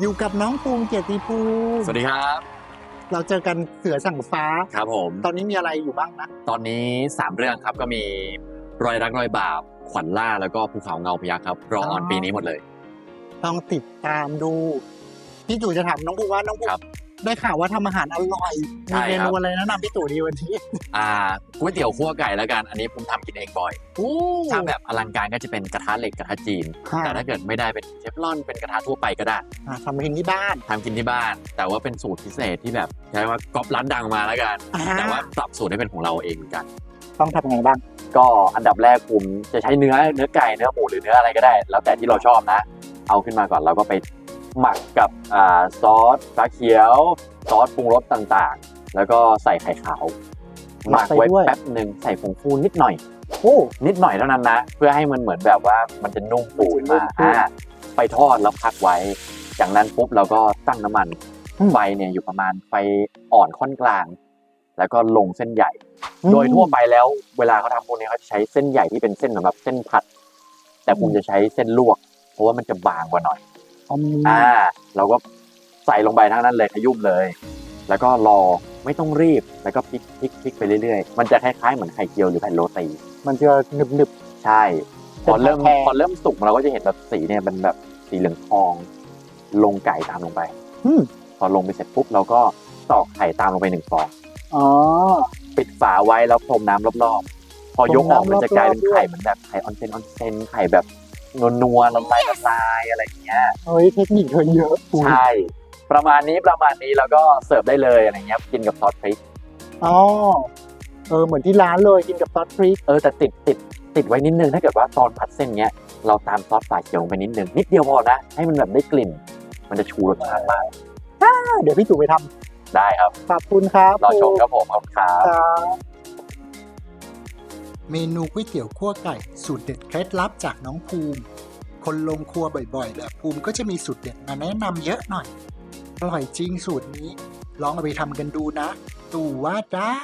อยู่กับน้องภูมิเกียรติภูมิสวัสดีครับ เราเจอกันเสือสั่งฟ้าครับผม ตอนนี้มีอะไรอยู่บ้างนะ ตอนนี้ 3 เรื่องครับก็มีรอยรักรอยบาปขวัญล่าแล้วก็ภูเขาเงาพยักครับรอออนอ๋อปีนี้หมดเลย ต้องติดตามดู พี่ตู่จะถามน้องภูมิว่าน้องภูมิครับ ได้ข่าวว่าทำอาหารอร่อย ใช่มีเมครันูบอะไรแนะนำพี่ตู่ดีวันนี้อ่าก๋วยเตี๋ยวคั่วไก่แล้วกัน อันนี้ผมทำกินเองบ่อย โอ้ถ้าแบบอลังการก็จะเป็นกระทะเหล็กกระทะจีน ค่ะแต่ถ้าเกิดไม่ได้เป็นเชฟรอนเป็นกระทะทั่วไปก็ได้อะทำเองที่บ้านทำกินที่บ้าน แต่ว่าเป็นสูตรพิเศษที่แบบใช้ว่าก๊อปร้านดังมาแล้วกัน อ่าแต่ว่าปรับสูตรให้เป็นของเราเองเหมือนกัน ต้องทำไงบ้างก็อันดับแรกผมจะใช้เนื้อเนื้อไก่เนื้อหมูหรือเนื้ออะไรก็ได้ แล้วแต่ที่เราชอบนะ เอาขึ้นมาก่อนเราก็ไป หมักกับอ่าซอสฟ้าเขียว ซอสปรุงรสต่างๆ แล้วก็ใส่ไข่ขาวหมักไว้แป๊บหนึ่งใส่ผงฟูนิดหน่อยโอ้นิดหน่อยเท่านั้นนะ เพื่อให้มันเหมือนแบบว่ามันจะนุ่มฟูขึ้นมามันจะนุ่มฟูอ่าไปทอดแล้วพักไว้ จากนั้นปุ๊บเราก็ตั้งน้ำมันไฟเนี่ยอยู่ประมาณไฟอ่อนค่อนกลาง แล้วก็ลงเส้นใหญ่ โดยทั่วไปแล้วเวลาเขาทำพวกนี้เขาจะใช้เส้นใหญ่ที่เป็นเส้นสำหรับเส้นผัด แต่ผมจะใช้เส้นลวก เพราะว่ามันจะบางกว่าหน่อย อืมอ่า เราก็ใส่ลงไปทั้งนั้นเลยขยุ่มเลย แล้วก็รอไม่ต้องรีบ แล้วก็พลิกพลิกพลิกไปเรื่อยๆ มันจะคล้ายๆเหมือนไข่เจียวหรือแผ่นโรตี มันจะหนึบหนึบใช่ พอเริ่มเป็นแผ่นๆพอเริ่มสุกเราก็จะเห็นแบบสีเนี่ยเป็นแบบสีเหลืองทอง ลงไก่ตามลงไปอืมพอลงไปเสร็จปุ๊บเราก็ตอกไข่ตามลงไปหนึ่งฟองอ๋อปิดฝาไว้แล้วพรมน้ำรอบๆ พอยกออกพรมน้ำมันจะกลายเป็นรอบๆไข่เหมือนแบบไข่ออนเซนออนเซนไข่แบบ นัวๆละลายละลายอะไรอย่างเงี้ยเฮ้ยเทคนิคเธอเยอะภูมิใช่ ประมาณนี้ประมาณนี้แล้วก็เสิร์ฟได้เลยอะไรเงี้ยกินกับซอสพริกอ๋อเออเหมือนที่ร้านเลยกินกับซอสพริกเออแต่ติดติดติดไว้นิดนึงถ้าเกิดว่าตอนผัดเส้นเงี้ยเราตามซอสฝาเขียวลงไปนิดนึงนิดเดียวพอนะให้มันแบบได้กลิ่น มันจะชูรสชาติมากอะเดี๋ยวพี่ตู่ไปทได้ครับำขอบคุณครับรอชมครับผมขอบคุณครับครับ เมนูก๋วยเตี๋ยวคั่วไก่ สูตรเด็ดเคล็ดลับจากน้องภูมิ คนลงครัวบ่อยๆแบบภูมิก็จะมีสูตรเด็ดมาแนะนำเยอะหน่อย อร่อยจริงสูตรนี้ ลองเอาไปทำกันดูนะตู่ว่าได้